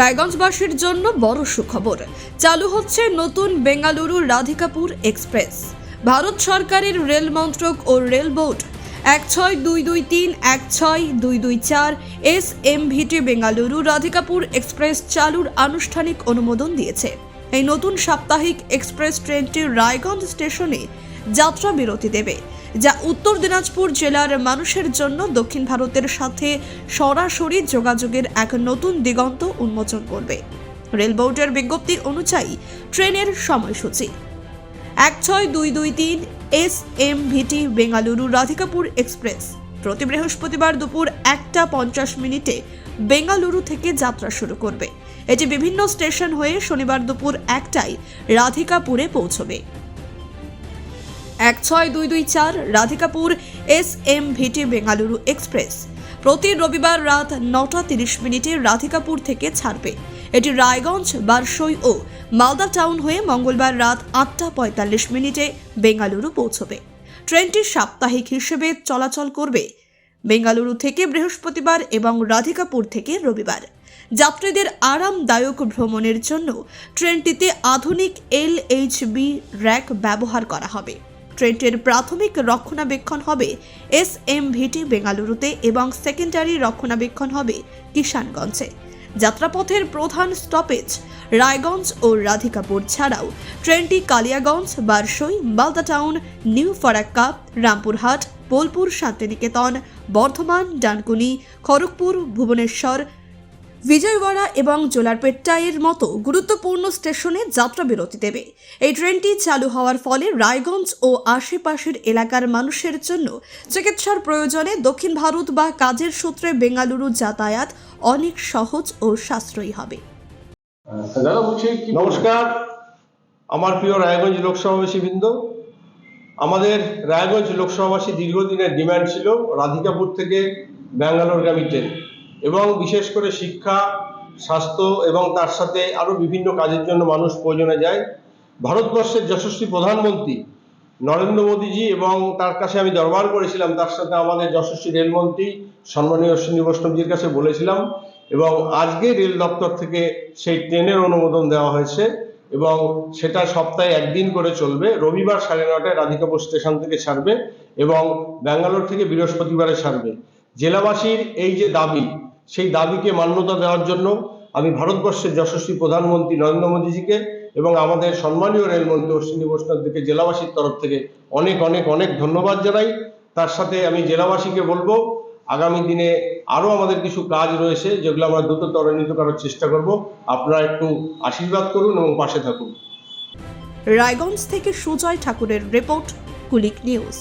রায়গঞ্জবাসীর জন্য বড় সুখবর। চালু হচ্ছে নতুন বেঙ্গালুরু রাধিকাপুর এক্সপ্রেস। ভারত সরকারের রেল মন্ত্রক ও রেল বোর্ড এক ছয় দুই দুই তিন, এক ছয় দুই দুই চার, S M VT Bengaluru Radhikapur express চালুর আনুষ্ঠানিক অনুমোদন দিয়েছে। এই নতুন সাপ্তাহিক এক্সপ্রেস ট্রেনটি রায়গঞ্জ স্টেশনে যাত্রা বিরতি দেবে। যা উত্তর দিনাজপুর জেলার মানুষের জন্য দক্ষিণ ভারতের সাথে সরাসরি যোগাযোগের এক নতুন দিগন্ত উন্মোচন করবে। রেল বোর্ডের বিজ্ঞপ্তি অনুযায়ী ট্রেনের সময়সূচি। এক ছয় দুই দুই তিন S M VT Bengaluru Radhikapur express. প্রতি বৃহস্পতিবার দুপুর একটা পঞ্চাশ মিনিটে বেঙ্গালুরু থেকে যাত্রা শুরু করবে। এটি বিভিন্ন স্টেশন হয়ে শনিবার দুপুর একটায় রাধিকাপুরে পৌঁছবে। এক ছয় দুই দুই চার, Radhikapur, S M VT Bengaluru express. প্রতি রবিবার রাত নটা তিরিশ মিনিটে রাধিকাপুর থেকে ছাড়বে। এটি রায়গঞ্জ, বারসই ও মালদা টাউন হয়ে মঙ্গলবার রাত আটটা পঁয়তাল্লিশ মিনিটে বেঙ্গালুরু পৌঁছবে। ট্রেনটি সাপ্তাহিক হিসেবে চলাচল করবে বেঙ্গালুরু থেকে বৃহস্পতিবার এবং রাধিকাপুর থেকে রবিবার। যাত্রীদের আরামদায়ক ভ্রমণের জন্য ট্রেনটিতে আধুনিক এল বি র্যাক ব্যবহার করা হবে। ট্রেনটির প্রাথমিক রক্ষণাবেক্ষণ হবে এস এম ভিটি বেঙ্গালুরুতে এবং সেকেন্ডারি রক্ষণাবেক্ষণ হবে কিষানগঞ্জে। যাত্রাপথের প্রধান স্টপেজ রায়গঞ্জ ও রাধিকাপুর ছাড়াও ট্রেনটি কালিয়াগঞ্জ, বারসই, মালদা টাউন, নিউ ফারাক্কা, রামপুরহাট, বোলপুর, শান্তিনিকেতন, বর্ধমান, ডানকুনি, খড়গপুর, ভুবনেশ্বর বিজয়ওয়াড়া এবং জোলারপেট্টাইয়ের মতো গুরুত্বপূর্ণ স্টেশনে যাত্রা বিরতি দেবে। এই ট্রেনটি চালু হওয়ার ফলে রায়গঞ্জ ও আশেপাশের এলাকার মানুষের জন্য চিকিৎসার প্রয়োজনে দক্ষিণ ভারত বা কাজের সূত্রে বেঙ্গালুরু যাতায়াত অনেক সহজ ও সাশ্রয়ী হবে। নমস্কার। আমার প্রিয় রায়গঞ্জ লোকসভাবাসী বৃন্দ আমাদের রায়গঞ্জ লোকসভাবাসী দীর্ঘদিনের ডিমান্ড ছিল রাধিকাপুর থেকে ব্যাঙ্গালোরগামী ট্রেন। এবং বিশেষ করে শিক্ষা, স্বাস্থ্য এবং তার সাথে আরও বিভিন্ন কাজের জন্য মানুষ প্রয়োজনে যায়। ভারতবর্ষের যশস্বী প্রধানমন্ত্রী নরেন্দ্র মোদীজি এবং তার কাছে আমি দরবার করেছিলাম, তার সাথে আমাদের যশস্বী রেলমন্ত্রী সম্মানীয় অশ্বিনী বৈষ্ণবজির কাছে বলেছিলাম এবং আজকে রেল দপ্তর থেকে সেই ট্রেনের অনুমোদন দেওয়া হয়েছে এবং সেটা সপ্তাহে একদিন করে চলবে। রবিবার সাড়ে নটায় রাধিকাপুর স্টেশন থেকে ছাড়বে এবং ব্যাঙ্গালোর থেকে বৃহস্পতিবারে ছাড়বে। জেলাবাসীর এই যে দাবি, সেই দাবিকে মান্যতা দেওয়ার জন্য আমি ভারতবর্ষের যশস্বী প্রধানমন্ত্রী নরেন্দ্র মোদীজিকে এবং আমাদের সম্মানীয় রেলমন্ত্রী অশ্বিনী বৈষ্ণবকে জেলাবাসীর তরফ থেকে অনেক অনেক অনেক ধন্যবাদ জানাই। তার সাথে আমি জেলাবাসীকে বলব, আগামী দিনে আরও আমাদের কিছু কাজ রয়েছে যেগুলো আমরা দ্রুত ত্বরান্বিত করার চেষ্টা করব। আপনারা একটু আশীর্বাদ করুন এবং পাশে থাকুন। রায়গঞ্জ থেকে সুজয় ঠাকুরের রিপোর্ট, কুলিক নিউজ।